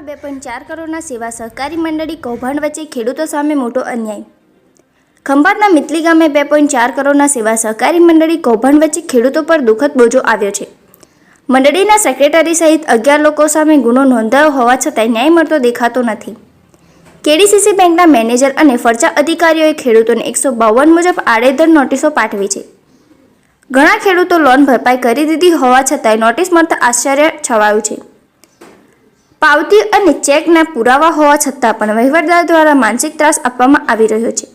ખંભાતમાં બે પોઈન્ટ ચાર કરોડના સેવા સહકારી મંડળી કૌભાંડ વચ્ચે ખેડૂતો સામે મોટો અન્યાય. ખંભાતના મિતલી ગામે બે પોઈન્ટ ચાર કરોડના સેવા સહકારી મંડળી કૌભાંડ વચ્ચે ખેડૂતો પર દુઃખદ બોજો આવ્યો છે. મંડળીના સેક્રેટરી સહિત અગિયાર લોકો સામે ગુનો નોંધાયો હોવા છતાં ન્યાય મળતો દેખાતો નથી. કેડીસીસી બેંકના મેનેજર અને ફરજા અધિકારીઓએ ખેડૂતોને એકસો બાવન મુજબ આડેધડ નોટિસો પાઠવી છે. ઘણા ખેડૂતો લોન ભરપાઈ કરી દીધી હોવા છતાંય નોટિસ મળતા આશ્ચર્ય છવાયું છે. પાવતી અને ચેકના પુરાવા હોવા છતાં પણ વહીવટદાર દ્વારા માનસિક ત્રાસ આપવામાં આવી રહ્યો છે.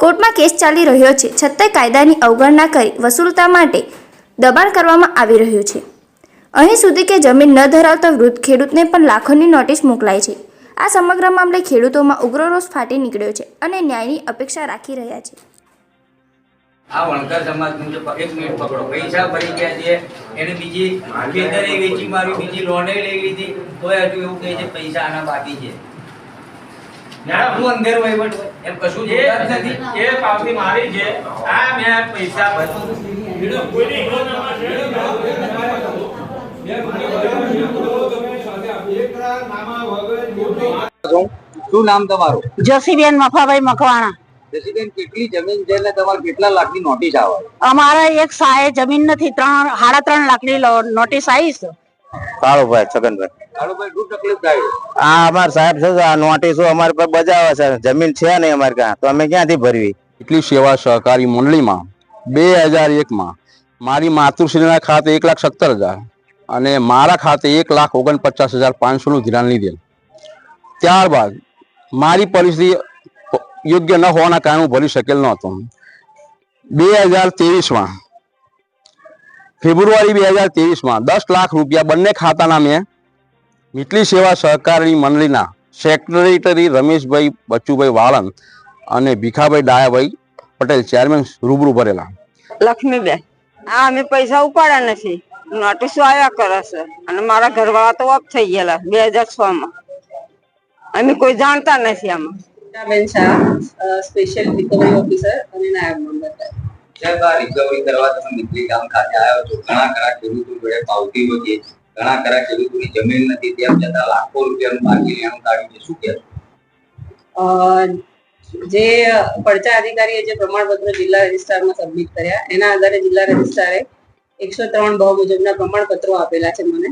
કોર્ટમાં કેસ ચાલી રહ્યો છે. છતાંય કાયદાની અવગણના કરી વસૂલતા માટે દબાણ કરવામાં આવી રહ્યું છે. અહીં સુધી કે જમીન ન ધરાવતા વૃદ્ધ ખેડૂતને પણ લાખોની નોટિસ મોકલાય છે. આ સમગ્ર મામલે ખેડૂતોમાં ઉગ્ર રોષ ફાટી નીકળ્યો છે અને ન્યાયની અપેક્ષા રાખી રહ્યા છે. આ વણકર સમાજનું જે એક મિનિટ પકડો. પૈસા ભરી ગયા છે. એને બીજી ખેતરે વેચી મારી બીજી લોને લઈ લીધી. તોય હજુ એવું કહે છે પૈસા આના બાકી છે. છે. શું નામ તમારું? જોશીબેન મફાભાઈ મકવાણા. જસીબેન કેટલી જમીન છે ને તમારે કેટલા લાખની નોટિસ આવે? અમારે એક સાહે જમીન નથી ત્રણ સાડા ત્રણ લાખની લો- નોટિસ આવી છે. કાળુભાઈ છગનભાઈ. કાળુભાઈ શું તકલીફ થાય આ અમાર સાહેબ છે આ નોટિસો અમારે પર બજાવે છે. જમીન છે નહીં અમારે ત્યાં તો અમે ક્યાંથી ભરવી? એટલી સેવા સહકારી મંડળીમાં બે હજાર એકમાં મારી માતૃશ્રીના ખાતે એક લાખ સત્તર હજાર અને મારા ખાતે એક લાખ ઓગણપચાસ હજાર પાંચસોનું ધિરાણ લીધેલ. ત્યારબાદ મારી પરિસ્થિતિ યોગ્ય ન હોવાના કારણે હું ભરી શકેલ નહોતો બે હજાર ત્રેવીસમાં, ફેબ્રુઆરી બે હજાર ત્રેવીસમાં, દસ લાખ રૂપિયા બંને ખાતાના મેં મીટલી સેવા સહકારી મંડળીના સેક્રેટરી રમેશભાઈ બચુભાઈ વાળંદ અને ભીખાભાઈ ડાયાભાઈ પટેલ, ચેરમેન રૂબરૂ ભરેલા. લક્ષ્મીબેન, આ અમે પૈસા ઉપાડ્યા નથી. નોટિસો આવ્યા કરે છે. અને મારા ઘરવાળા તો ઓફ થઈ ગયેલા, બે હજાર છ માં. અમે કોઈ જાણતા નથી આમાં. બેન શાહ સ્પેશિયલ રિકવરી ઓફિસર અને નાયબ મામલતદાર સાહેબ, આ રિકવરી કરવા તમે મિત્રી ગામ ખાતે આવ્યો છો ઘણા ખરા ખેડૂતો જોડે પાવતી છે ઘણા ખરા ખેડૂતોની જમીન નથી તેમ છતાં લાખો રૂપિયાનું બાકી લેણું કાઢ્યું છે શું કહેશો જે પડચા અધિકારીએ જે પ્રમાણપત્ર જિલ્લા રજિસ્ટ્રારમાં સબમિટ કર્યા એના આધારે જિલ્લા રજિસ્ટ્રારે એકસો ત્રણ બહુ મુજબના પ્રમાણપત્રો આપેલા છે મને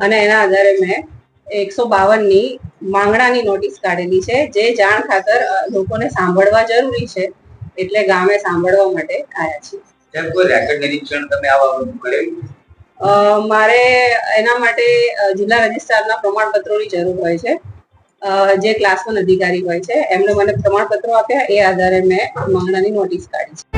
અને એના આધારે મેં એકસો બાવનની માંગણાની નોટિસ કાઢેલી છે. જે જાણ ખાતર લોકોને સાંભળવા જરૂરી છે. એટલે ગામે સાંભળવા માટે આવ્યા છીએ. કોઈ રેકોર્ડ નિરીક્ષણ તમે આ બાબતનું કરેલું મારે એના માટે જિલ્લા રજિસ્ટ્રારના પ્રમાણપત્રોની જરૂર હોય છે. જે ક્લાસ વન અધિકારી હોય છે એમને મને પ્રમાણપત્રો આપ્યા. એ આધારે મેં માંગણાની નોટિસ કાઢી છે.